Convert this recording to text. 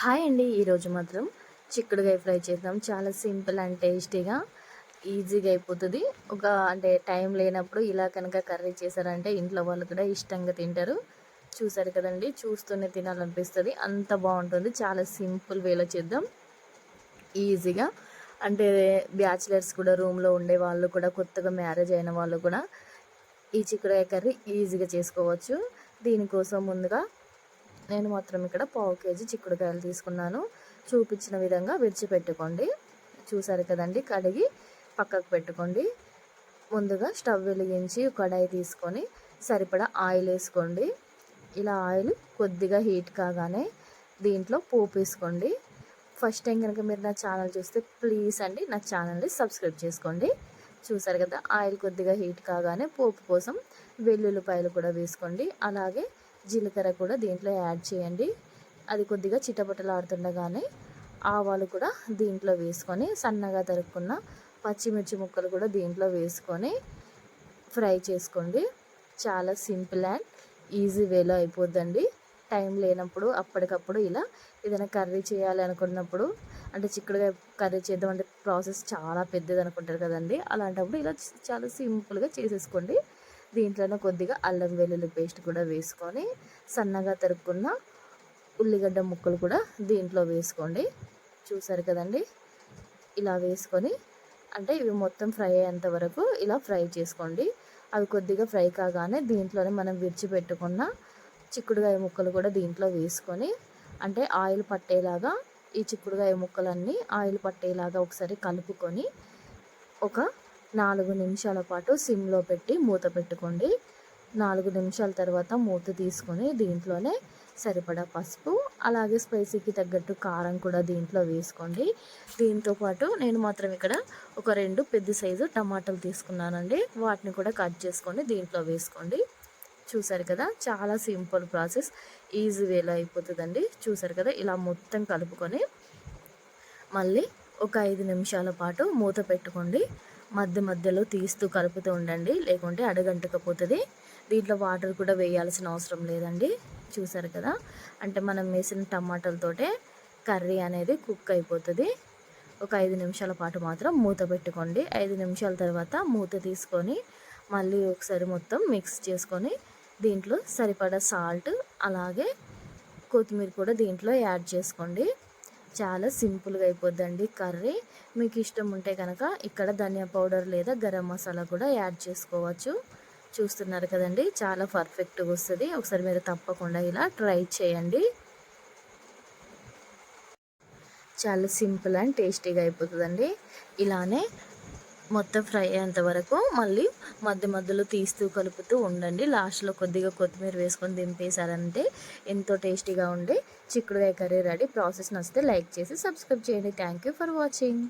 Hi అండి ఈరోజు మాత్రం చిక్కుడుకాయ ఫ్రై చేద్దాం. చాలా సింపుల్ అండ్ టేస్టీగా ఈజీగా అయిపోతుంది. ఒక అంటే టైం లేనప్పుడు ఇలా కనుక కర్రీ చేశారంటే ఇంట్లో వాళ్ళు కూడా ఇష్టంగా తింటారు. చూసారు కదండి చూస్తూనే తినాలనిపిస్తుంది. అంత బాగుంటుంది. చాలా సింపుల్ వేలో చేద్దాం. ఈజీగా. అంటే బ్యాచిలర్స్ కూడా రూమ్లో ఉండే వాళ్ళు కూడా కొత్తగా మ్యారేజ్ అయిన వాళ్ళు కూడా ఈ చిక్కుడుకాయ కర్రీ ఈజీగా చేసుకోవచ్చు. దీనికోసం ముందుగా నేను మాత్రం ఇక్కడ పావు కేజీ చిక్కుడుకాయలు తీసుకున్నాను. చూపించిన విధంగా విడిచిపెట్టుకోండి. చూసారు కదండి కడిగి పక్కకు పెట్టుకోండి. ముందుగా స్టవ్ వెలిగించి కడాయి తీసుకొని సరిపడా ఆయిల్ వేసుకోండి. ఇలా ఆయిల్ కొద్దిగా హీట్ కాగానే దీంట్లో పోపు వేసుకోండి. ఫస్ట్ టైం కనుక మీరు నా ఛానల్ చూస్తే ప్లీజ్ అండి నా ఛానల్ని సబ్స్క్రైబ్ చేసుకోండి. చూసారు కదా ఆయిల్ కొద్దిగా హీట్ కాగానే పోపు కోసం వెల్లుల్లిపాయలు కూడా వేసుకోండి. అలాగే జీలకర్ర కూడా దీంట్లో యాడ్ చేయండి. అది కొద్దిగా చిటపటలాడుతుండగానే ఆవాలు కూడా దీంట్లో వేసుకొని సన్నగా తరుక్కున్న పచ్చిమిర్చి ముక్కలు కూడా దీంట్లో వేసుకొని ఫ్రై చేసుకోండి. చాలా సింపుల్ అండ్ ఈజీ వేలో అయిపోద్దండి. టైం లేనప్పుడు అప్పటికప్పుడు ఇలా ఏదైనా కర్రీ చేయాలి అనుకున్నప్పుడు అంటే చిక్కుడుగా కర్రీ చేద్దాం అంటే ప్రాసెస్ చాలా పెద్దది అనుకుంటారు కదండి. అలాంటప్పుడు ఇలా చాలా సింపుల్గా చేసేసుకోండి. దీంట్లోనే కొద్దిగా అల్లం వెల్లుల్లి పేస్ట్ కూడా వేసుకొని సన్నగా తరుక్కున్న ఉల్లిగడ్డ ముక్కలు కూడా దీంట్లో వేసుకోండి. చూసారు కదండి? ఇలా వేసుకొని అంటే ఇవి మొత్తం ఫ్రై అయ్యేంత వరకు ఇలా ఫ్రై చేసుకోండి. అవి కొద్దిగా ఫ్రై కాగానే దీంట్లోనే మనం విడిచిపెట్టుకున్న చిక్కుడుగాయ ముక్కలు కూడా దీంట్లో వేసుకొని అంటే ఆయిల్ పట్టేలాగా ఈ చిక్కుడుగాయ ముక్కలన్నీ ఆయిల్ పట్టేలాగా ఒకసారి కలుపుకొని ఒక నాలుగు నిమిషాల పాటు సిమ్లో పెట్టి మూత పెట్టుకోండి. నాలుగు నిమిషాల తర్వాత మూత తీసుకొని దీంట్లోనే సరిపడా పసుపు అలాగే స్పైసీకి తగ్గట్టు కారం కూడా దీంట్లో వేసుకోండి. దీంతో పాటు నేను మాత్రం ఇక్కడ ఒక రెండు పెద్ద సైజు టమాటాలు తీసుకున్నానండి. వాటిని కూడా కట్ చేసుకొని దీంట్లో వేసుకోండి. చూసారు కదా చాలా సింపుల్ ప్రాసెస్ ఈజీ వేలో అయిపోతుందండి. చూసారు కదా ఇలా మొత్తం కలుపుకొని మళ్ళీ ఒక ఐదు నిమిషాల పాటు మూత పెట్టుకోండి. మధ్య మధ్యలో తీస్తూ కలుపుతూ ఉండండి. లేకుంటే అడగంటకపోతుంది. దీంట్లో వాటర్ కూడా వేయాల్సిన అవసరం లేదండి. చూసారు కదా? అంటే మనం వేసిన టమాటాలతోటే కర్రీ అనేది కుక్ అయిపోతుంది. ఒక ఐదు నిమిషాల పాటు మాత్రం మూత పెట్టుకోండి. ఐదు నిమిషాల తర్వాత మూత తీసుకొని మళ్ళీ ఒకసారి మొత్తం మిక్స్ చేసుకొని దీంట్లో సరిపడా సాల్ట్ అలాగే కొత్తిమీర కూడా దీంట్లో యాడ్ చేసుకోండి. చాలా సింపుల్గా అయిపోద్దండి కర్రీ. మీకు ఇష్టం ఉంటే కనుక ఇక్కడ ధనియా పౌడర్ లేదా గరం మసాలా కూడా యాడ్ చేసుకోవచ్చు. చూస్తున్నారు కదండి చాలా పర్ఫెక్ట్గా వస్తుంది. ఒకసారి మీరు తప్పకుండా ఇలా ట్రై చేయండి. చాలా సింపుల్ అండ్ టేస్టీగా అయిపోతుందండి. ఇలానే మొత్తం ఫ్రై అయ్యేంత వరకు మళ్ళీ మధ్య మధ్యలో తీస్తూ కలుపుతూ ఉండండి. లాస్ట్లో కొద్దిగా కొత్తిమీర వేసుకొని దింపేశారంటే ఎంతో టేస్టీగా ఉండే చిక్కుడుకాయ కర్రీ రెడీ. ప్రాసెస్ నచ్చితే లైక్ చేసి సబ్స్క్రైబ్ చేయండి. Thank you for watching.